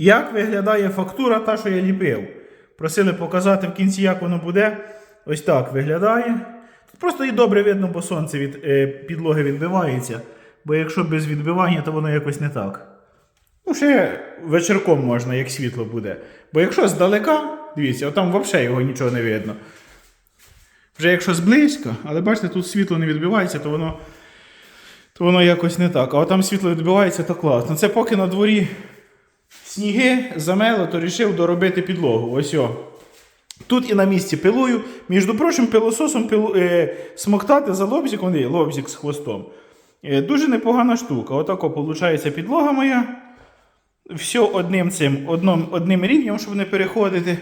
Як виглядає фактура, та, що я ліпив? Просили показати в кінці, як воно буде. Ось так виглядає. Тут просто і добре видно, бо сонце від е, підлоги відбивається. Бо якщо без відбивання, то воно якось не так. Ну, ще вечірком можна, як світло буде. Бо якщо здалека, дивіться, там взагалі його нічого не видно. Вже якщо зблизька, але бачите, тут світло не відбивається, то воно, то воно якось не так. А от там світло відбивається, то класно. Це поки на дворі сніги замело, то рішив доробити підлогу. Ось о. Тут і на місці пилую. Між прочим, пилососом пилу, е, смоктати за лобзиком, ні, лобзик з хвостом. Е, дуже непогана штука. Отако виходить підлога моя. Все одним цим, одним, одним рівнем, щоб не переходити.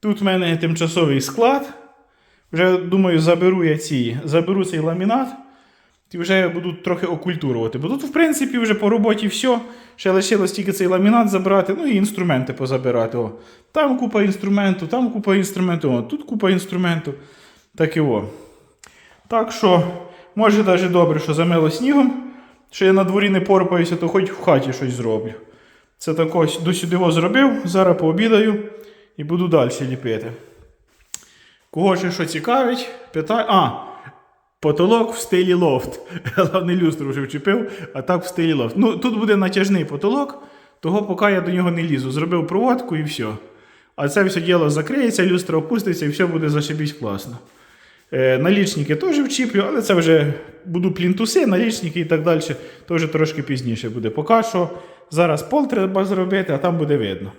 Тут в мене тимчасовий склад. Вже думаю, заберу я ці, заберу цей ламінат. І вже буду трохи окультурувати. Бо тут, в принципі, вже по роботі все. Ще лишилось тільки цей ламінат забрати, ну і інструменти позабирати. О. Там купа інструменту, там купа інструменту, о, тут купа інструменту. Так і о. Так що, може навіть добре, що замило снігом, що я на дворі не порпаюся, то хоч в хаті щось зроблю. Це так ось до сюди його зробив, зараз пообідаю і буду далі ліпити. Кого ще що цікавить, питай. А, потолок в стилі лофт. Головне люстру вже вчепив, а так в стилі лофт. Ну, тут буде натяжний потолок, того поки я до нього не лізу. Зробив проводку і все. А це все діло закриється, люстра опуститься і все буде зашибісь класно. Е, налічники теж вчіплю, але це вже буду плінтуси, налічники і так далі. Вже трошки пізніше буде. Поки що зараз пол треба зробити, а там буде видно.